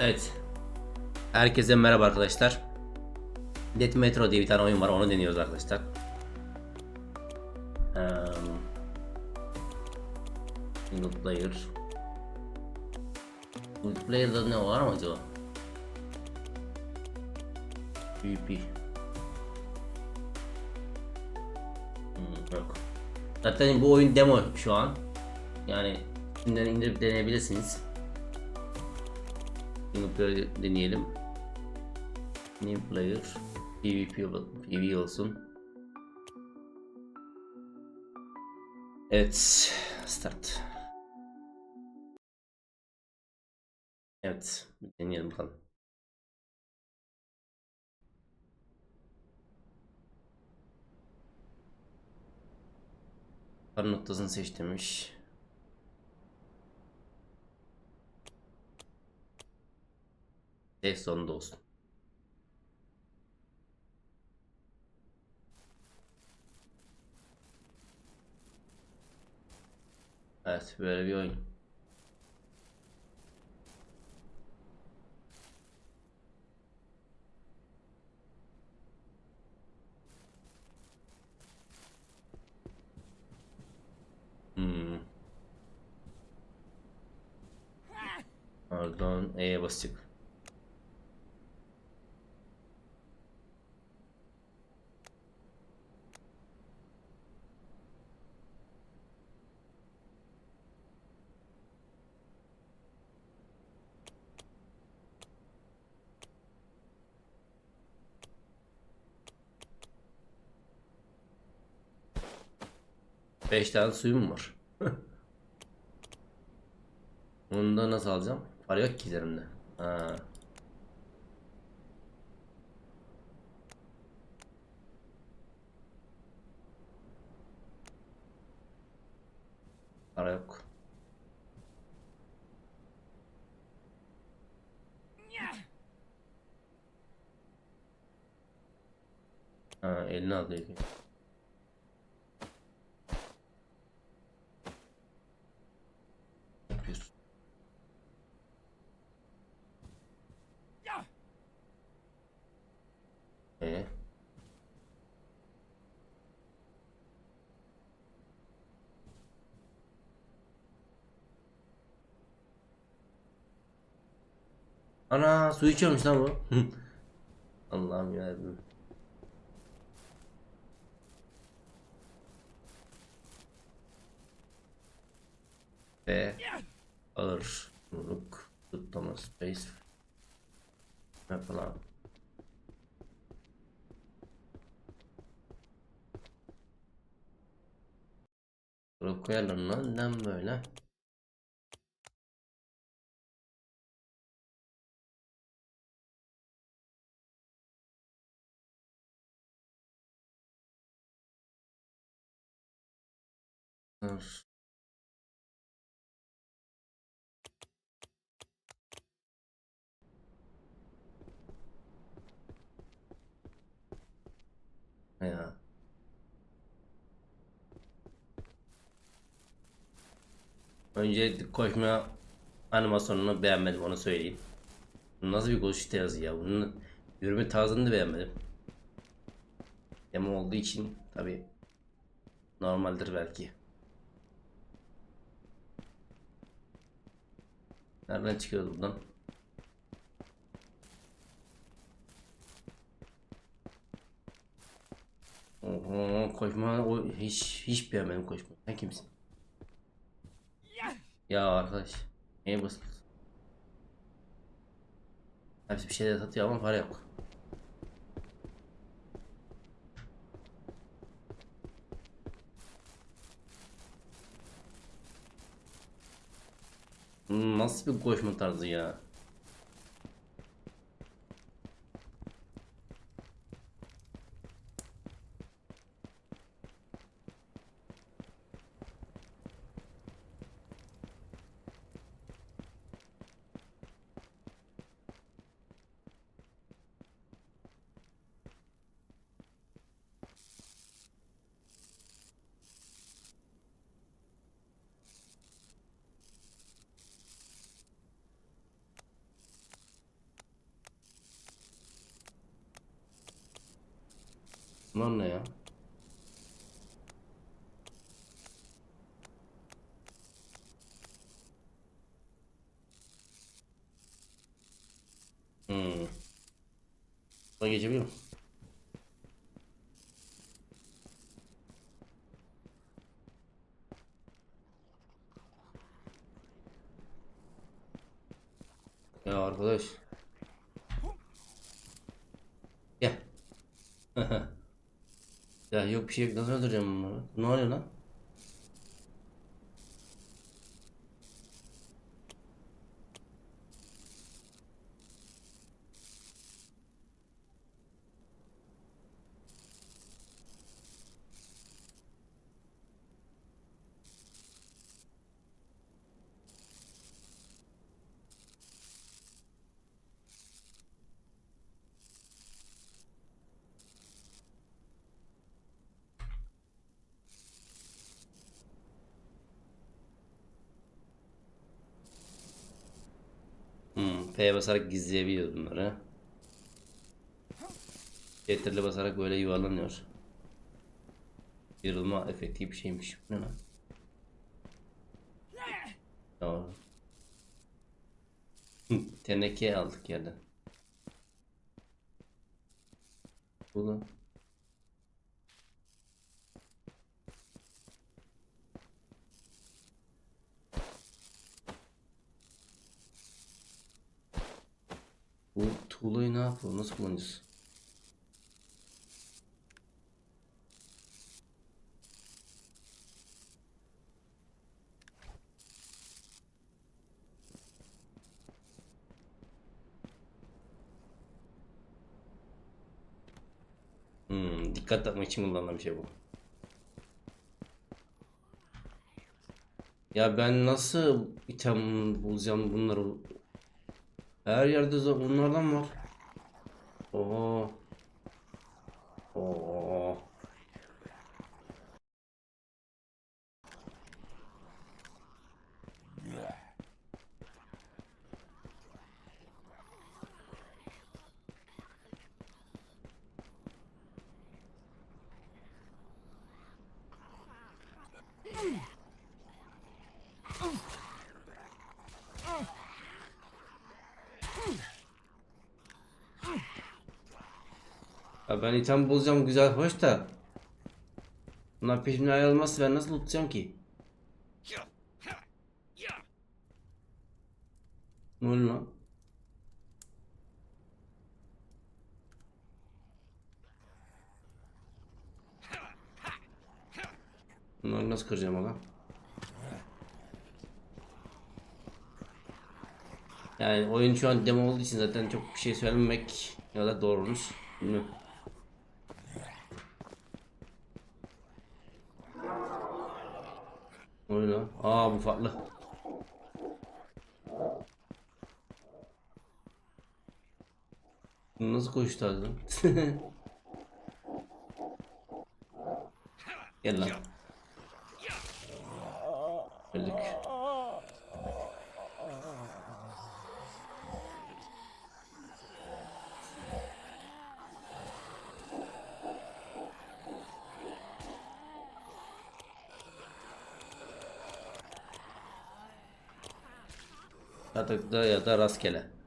Evet. Herkese merhaba arkadaşlar. Death Metro diye bir tane oyun var. Onu deniyoruz arkadaşlar. Um, single player. Multiplayer'da ne var mı acaba? PvP. Hmm, yok. Zaten bu oyun demo şu an. Yani şimdiden indirip deneyebilirsiniz. Single player deneyelim. New player. PvP, PvP olsun. Evet. Start. Evet. Deneyelim bakalım. Par noktasını seç demiş. Safe zone'da olsun. Evet böyle bir oyun. Hmm. Pardon E'ye basacak. Beş tane suyum var. Onu da nasıl alacağım? Para yok ki üzerimde. Ha. Para yok. Ha, elini alıyor. Ana su içiyormuş lan bu. Allah'ım yarabbim. Ve ağır yumruk tutlama space falan. Buraya koyalım lan böyle? Dur. Ya. Öncelikle koşma animasyonunu beğenmedim onu söyleyeyim. Nasıl bir koşu tarzı ya? Bunun yürüme tarzını da beğenmedim. Demo olduğu için tabi normaldir belki. Nereden çıkıyordu buradan? Oho, koşma o hiç hiç beğenmedim koşma. Sen kimsin? Ya arkadaş. Neye basıyorsun? Hepsi bir şeyler satıyor ama para yok. Nasıl bir koşma tarzı ya? Bunlar ne ya? Hmm. Buna geçebiliyor muyum? Ya arkadaş. Gel. ya yok bir şey yok. Nasıl öldüreceğim bunları? Ne oluyor lan? P'ye basarak gizleyebiliyoruz bunları. Ctrl'e basarak böyle yuvarlanıyor. Yırılma efekti bir şeymiş. Bu Ne lan? Teneke aldık yerden. Bu da. Bu tuğlayı ne yapıyor? Nasıl kullanacağız? Hmm, dikkat dağıtmak için kullanılan bir şey bu. Ya ben nasıl item bulacağım bunları? Her yerde bunlardan var. Oo. Oo. Ya ben item bulacağım güzel hoş da. Bunlar peşimden ayrılmazsa ben nasıl tutacağım ki? Ne oluyor lan? Bunları nasıl kıracağım aga? Yani oyun şu an demo olduğu için zaten çok bir şey söylememek ya da doğrunuz. Bilmiyorum. Lan? Aa bu farklı. Nasıl koştu lan? Gel lan. Yatakta ya da rastgele.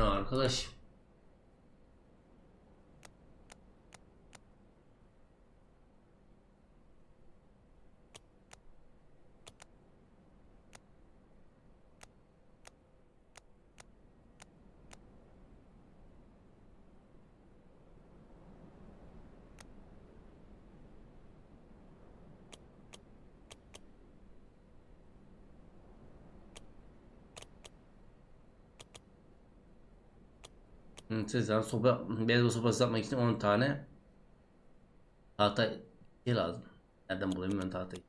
Ya arkadaş. Hı, Siz yani sopa, beyzbol sopası yapmak için 10 tane tahta şey lazım. Nereden bulayım ben tahtayı?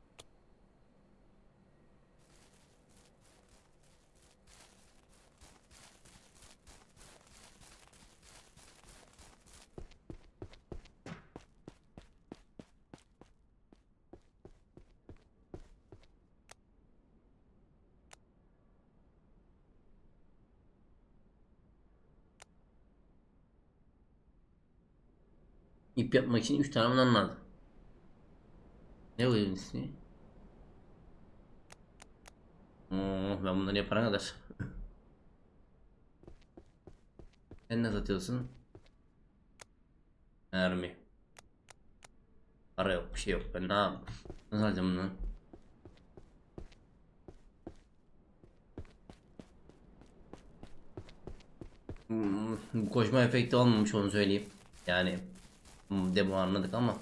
İp yapmak için 3 tane bundan lazım. Ne bu evin ismi? Oo, ben bunları yapana kadar. Sen ne satıyorsun? Mermi. Para yok, bir şey yok. Ben ne yapayım? Nasıl alacağım bunu? Hmm, koşma efekti olmamış onu söyleyeyim. Yani hmm, demo anladık ama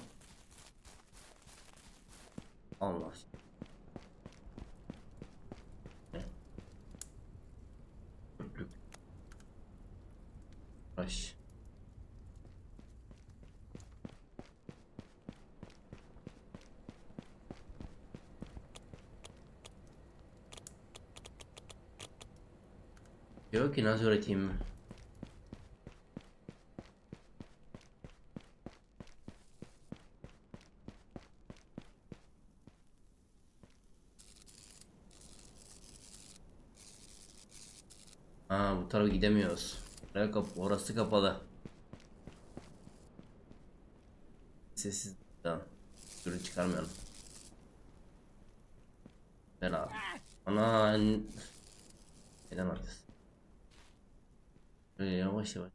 Allah. Taş. Yok ki nasıl öğreteyim? Ha Oraya kap orası kapalı. Sessiz. Tamam. Ürün çıkarmayalım. Ver abi. Ana. Neden arkası? Böyle yavaş yavaş.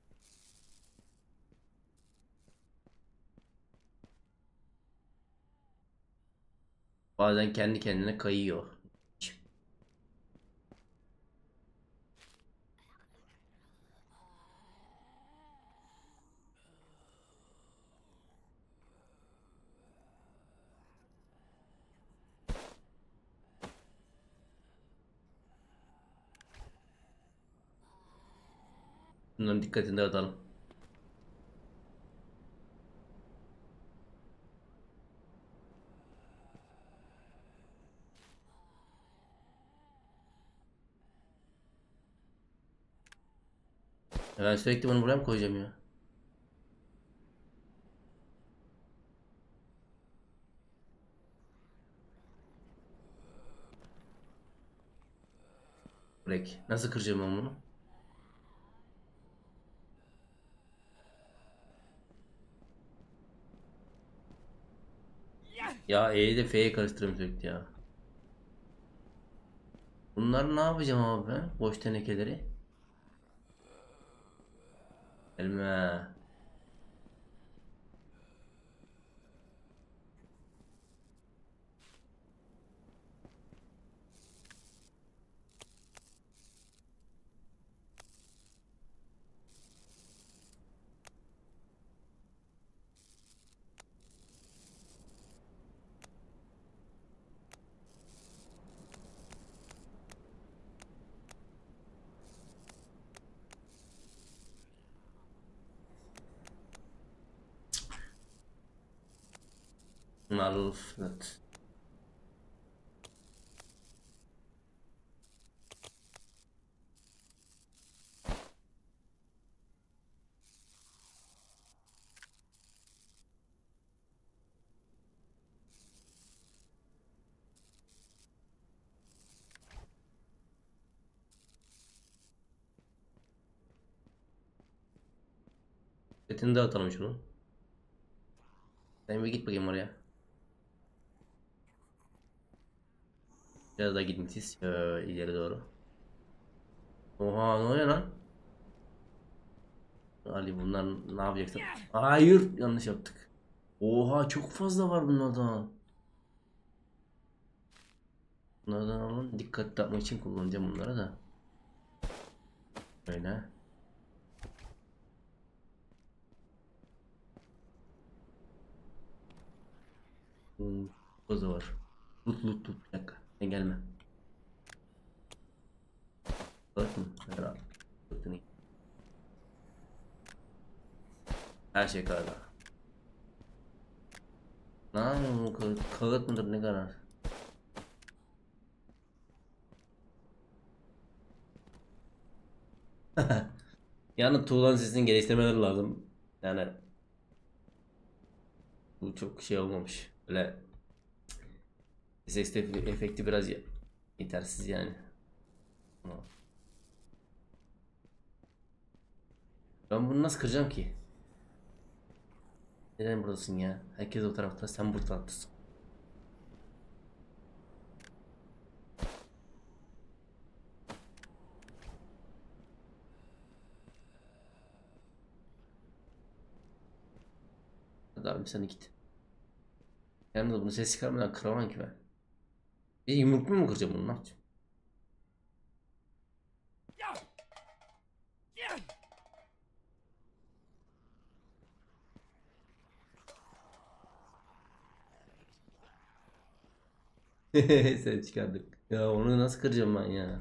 Bazen kendi kendine kayıyor. Bunların dikkatini dağıtalım. Ben sürekli bunu buraya mı koyacağım ya? Break. Nasıl kıracağım ben bunu? Ya E'yi de F'ye karıştırıyorum sürekli ya. Bunları ne yapacağım abi ben? Boş tenekeleri. Gelme. Maruf. Evet. Setini dağıtalım şunu. Sen bir git bakayım oraya. Biraz daha gidin siz. Şöyle ileri doğru. Oha ne oluyor lan? Ali bunlar ne yapacaksın? Hayır yanlış yaptık. Oha çok fazla var bunlardan. Bunlardan alın dikkat yapmak için kullanacağım bunları da. Böyle. Fazla var. Lut lut lut. Bir dakika. Sen gelme. Bakın. Ver abi. Bakın. Her şey kararlı. Ne? Ka- Kağıt mıdır ne karar? yani tuğlan sesini geliştirmeleri lazım. Yani bu çok şey olmamış. Böyle ses efe- efekti biraz ye- yetersiz yani. Ben bunu nasıl kıracağım ki? Neden buradasın ya? Herkes o tarafta, sen bu taraftasın. Hadi abi sen git. Yalnız bunu ses çıkarmadan kıramam ki ben. Bir yumruklu mu kıracağım bunu ne yapacağım? Ses çıkardık. Ya onu nasıl kıracağım ben ya?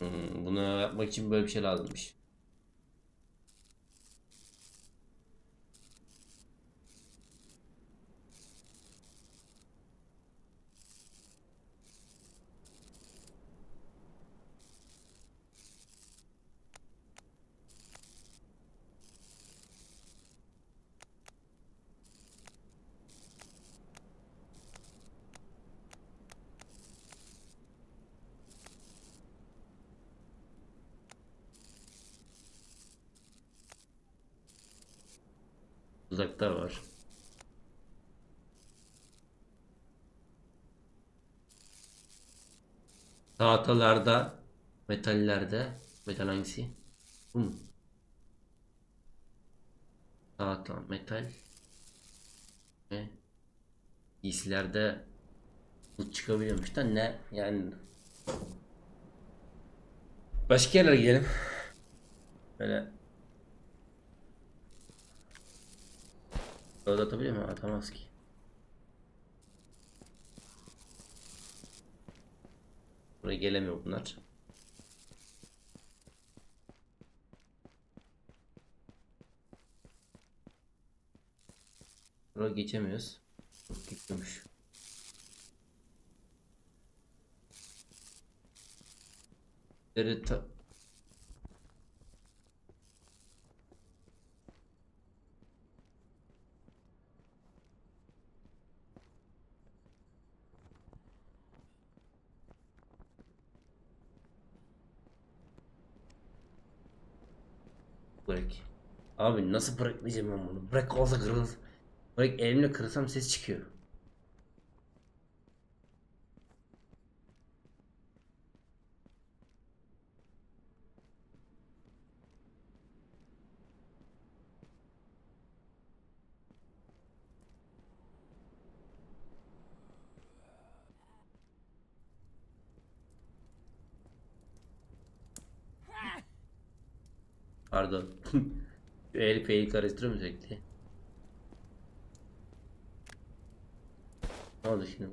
Hmm, bunu yapmak için böyle bir şey lazımmış. Uzakta var. Tahtalarda, metallerde, metal hangisi? Bu mu? Tahta, metal ve giysilerde bu çıkabiliyormuş da ne yani başka yerlere gidelim. Böyle Orada atabiliyor mu? Atamaz ki. Buraya gelemiyor bunlar. Buraya geçemiyoruz. Gitmemiş. Deri Bırak. Abi nasıl bırakmayacağım ben bunu? Bırak olsa kırılır. Bırak elimle kırsam ses çıkıyor. Pardon. Şu el peyi karıştırıyor mu sürekli? Ne oldu şimdi?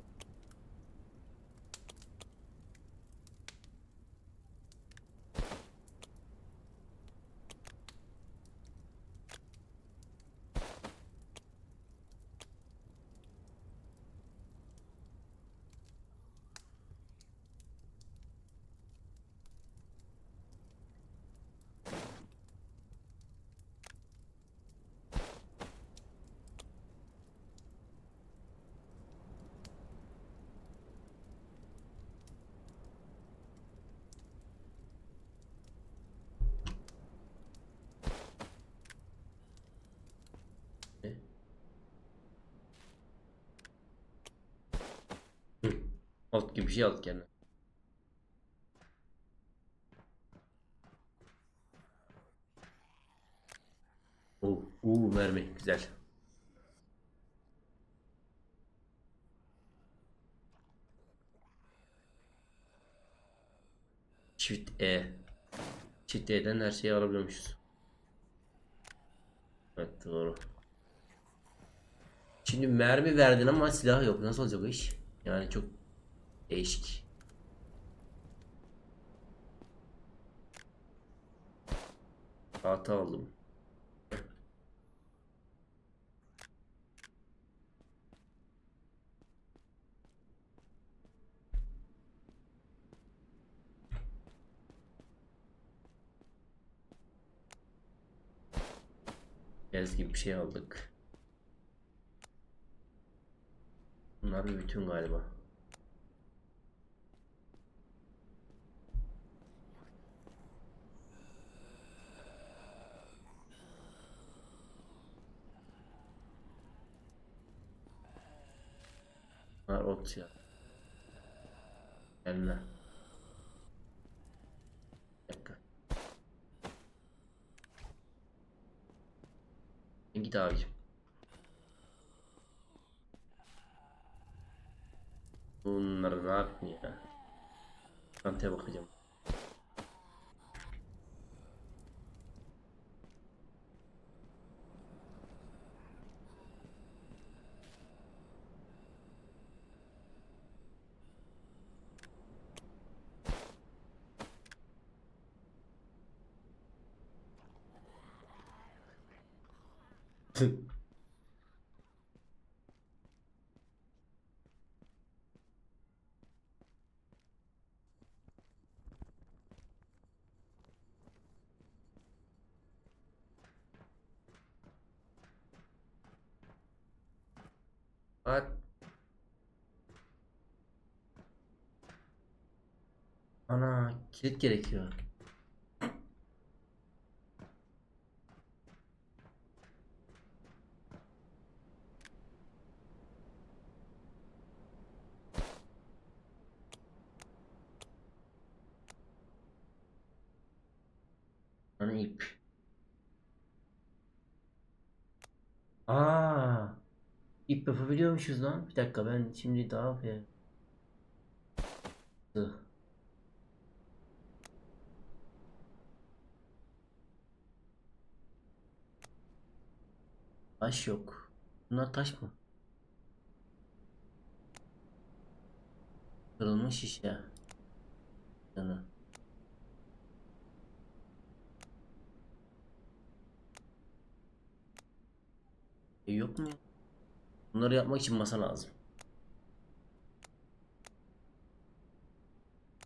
Ne? Hı. Alt gibi bir şey aldık kendine. Oo, oo mermi güzel. Çift E. Çifteyden her şeyi alabiliyormuşuz. Evet doğru. Şimdi mermi verdin ama silah yok. Nasıl olacak o iş? Yani çok değişik. Hata aldım. Gez gibi bir şey aldık. Bunlar bir bütün galiba. Ot ya. Gelme. Dakika. Git abicim. Bunları ne yaptın ya? Çantaya bakacağım. Ana kilit gerekiyor. Ana ip. Aa, ip yapabiliyormuşuz lan. Bir dakika ben şimdi daha yapayım. Taş yok. Bunlar taş mı? Kırılmış şişe. Yana. E, yok mu? Bunları yapmak için masa lazım.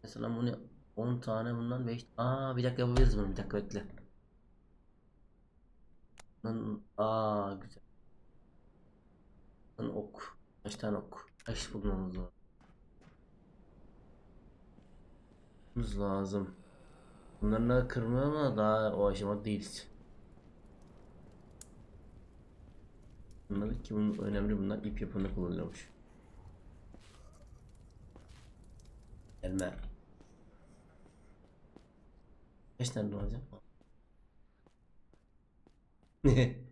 Mesela bunu 10 tane bundan 5 Aa bir dakika yapabiliriz bunu bir dakika bekle. Aa güzel. Bundan ok. Kaç tane ok? Kaç bulmamız lazım? Bulmamız lazım. Bunların da kırmıyor ama daha o aşamada değiliz. Bunlar ki bunun önemli bunlar ip yapımında kullanılıyormuş. Elmer. Kaç tane olacak?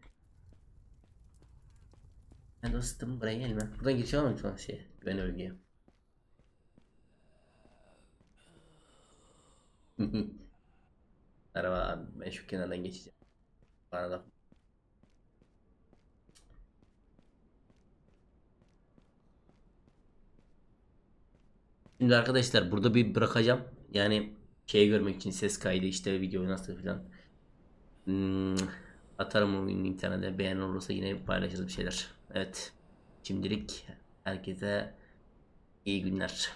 Ben dostum buraya gelme. Buradan giriş mı şu an şey? Güven bölgeye. Araba abi ben şu kenardan geçeceğim. Bana da Şimdi arkadaşlar burada bir bırakacağım. Yani şey görmek için ses kaydı işte video nasıl filan. Hmm, atarım o gün internete beğen olursa yine paylaşırız bir şeyler. Evet. Şimdilik herkese iyi günler.